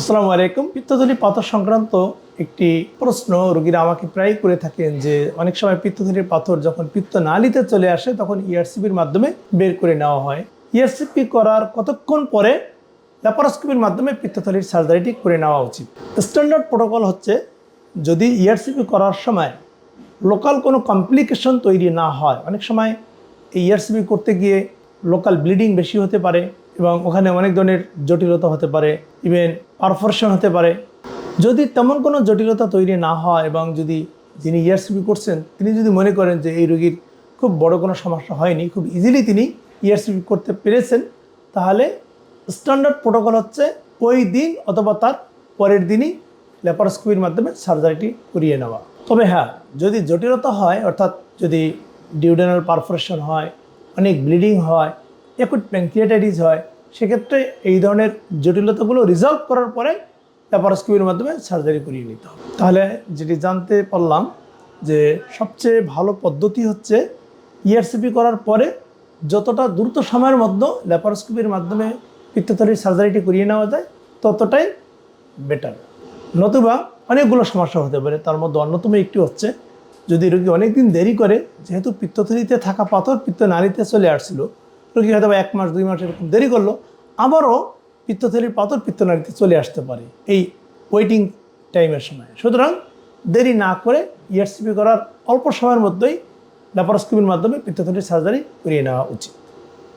আসসালামু আলাইকুম। পিত্তথলি পাথর সংক্রান্ত একটি প্রশ্ন, রোগীরা আমাকে প্রায় করে থাকেন যে, অনেক সময় পিত্তথলির পাথর যখন পিত্ত নালিতে চলে আসে, তখন E ইআরসিপির মাধ্যমে বের করে নেওয়া হয়। ইআরসিপি করার কতক্ষণ পরে ল্যাপারোস্কোপির মাধ্যমে পিত্তথলির সার্জারিটি করে নেওয়া উচিত? স্ট্যান্ডার্ড প্রোটোকল হচ্ছে, যদি ইআরসিপি করার সময় লোকাল কোনো কমপ্লিকেশন তৈরি না হয়, অনেক সময় এই ইয়ারসিপি করতে গিয়ে লোকাল ব্লিডিং বেশি হতে পারে এবং ওখানে অনেক ধরনের জটিলতা হতে পারে ইভেন পারফরশন হতে পারে। যদি তেমন কোনো জটিলতা তৈরি না হয় এবং যদি যিনি ইয়ারসিপি করছেন, তিনি যদি মনে করেন যে এই রোগীর খুব বড় কোনো সমস্যা হয়নি, খুব ইজিলি তিনি ইয়ারসিপি করতে পেরেছেন, তাহলে স্ট্যান্ডার্ড প্রোটোকল হচ্ছে ওই দিন অথবা তার পরের দিনই ল্যাপারোস্কোপির মাধ্যমে সার্জারিটি করিয়ে নেওয়া। তবে হ্যাঁ যদি জটিলতা হয়, অর্থাৎ যদি ডিউডেনাল পারফোরেশন হয়, অনেক ব্লিডিং হয় একুট প্যাঙ্ক্রিয়াটাইটিস হয়, সেক্ষেত্রে এই ধরনের জটিলতাগুলো রিজলভ করার পরে ল্যাপারোস্কোপির মাধ্যমে সার্জারি করিয়ে নিতে হবে। তাহলে যেটি জানতে পারলাম যে সবচেয়ে ভালো পদ্ধতি হচ্ছে ইআরসিপি করার পরে যতটা দ্রুত সময়ের মধ্যে ল্যাপারোস্কোপির মাধ্যমে পিত্তথলির সার্জারিটি করিয়ে নেওয়া যায়, ততটাই বেটার নতুবা অনেকগুলো সমস্যা হতে পারে, তার মধ্যে অন্যতম একটি হচ্ছে যদি রোগী অনেকদিন দেরি করে, যেহেতু পিত্তথলিতে থাকা পাথর পিত্ত নালীতে চলে আসছিল রোগী হয়তো এক মাস, দুই মাস এরকম দেরি করল, আবারও পিত্তথলির পাথর পিত্তনালীতে চলে আসতে পারে এই ওয়েটিং টাইমের সময় সুতরাং দেরি না করে ইয়ারসিপি করার অল্প সময়ের মধ্যেই ল্যাপারোস্কোপির মাধ্যমে পিত্তথলির সার্জারি করিয়ে নেওয়া উচিত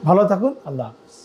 ভালো থাকুন, আল্লাহ হাফেজ।